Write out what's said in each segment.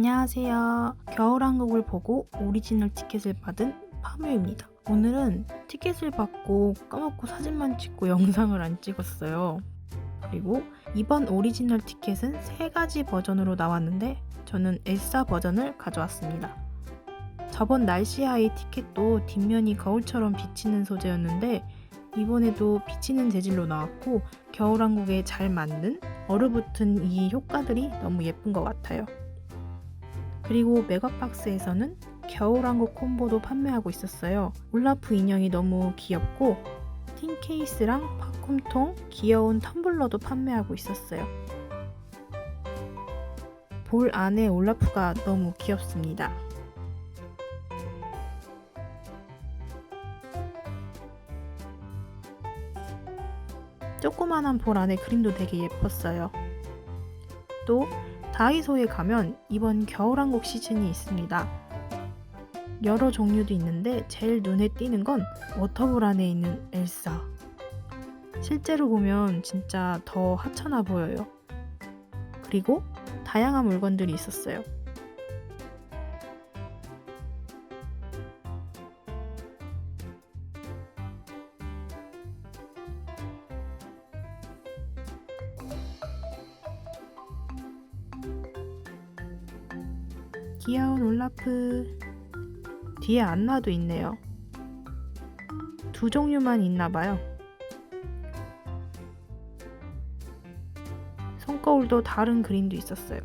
안녕하세요. 겨울왕국을 보고 오리지널 티켓을 받은 파묘입니다. 오늘은 티켓을 받고 까먹고 사진만 찍고 영상을 안 찍었어요. 그리고 이번 오리지널 티켓은 세 가지 버전으로 나왔는데 저는 엘사 버전을 가져왔습니다. 저번 날씨 아이 티켓도 뒷면이 거울처럼 비치는 소재였는데 이번에도 비치는 재질로 나왔고 겨울왕국에 잘 맞는 얼어붙은 이 효과들이 너무 예쁜 것 같아요. 그리고 메가박스에서는 겨울왕국 콤보도 판매하고 있었어요. 올라프 인형이 너무 귀엽고 틴 케이스랑 팝콘통, 귀여운 텀블러도 판매하고 있었어요. 볼 안에 올라프가 너무 귀엽습니다. 조그만한 볼 안에 그림도 되게 예뻤어요. 또 다이소에 가면 이번 겨울왕국 시즌이 있습니다. 여러 종류도 있는데 제일 눈에 띄는 건 워터볼 안에 있는 엘사. 실제로 보면 진짜 더 하찮아 보여요. 그리고 다양한 물건들이 있었어요. 귀여운 올라프 뒤에 안나도 있네요. 두 종류만 있나 봐요. 손거울도 다른 그림도 있었어요.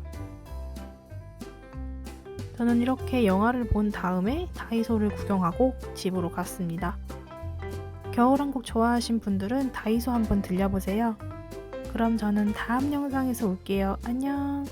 저는 이렇게 영화를 본 다음에 다이소를 구경하고 집으로 갔습니다. 겨울왕국 좋아하신 분들은 다이소 한번 들려보세요. 그럼 저는 다음 영상에서 올게요. 안녕.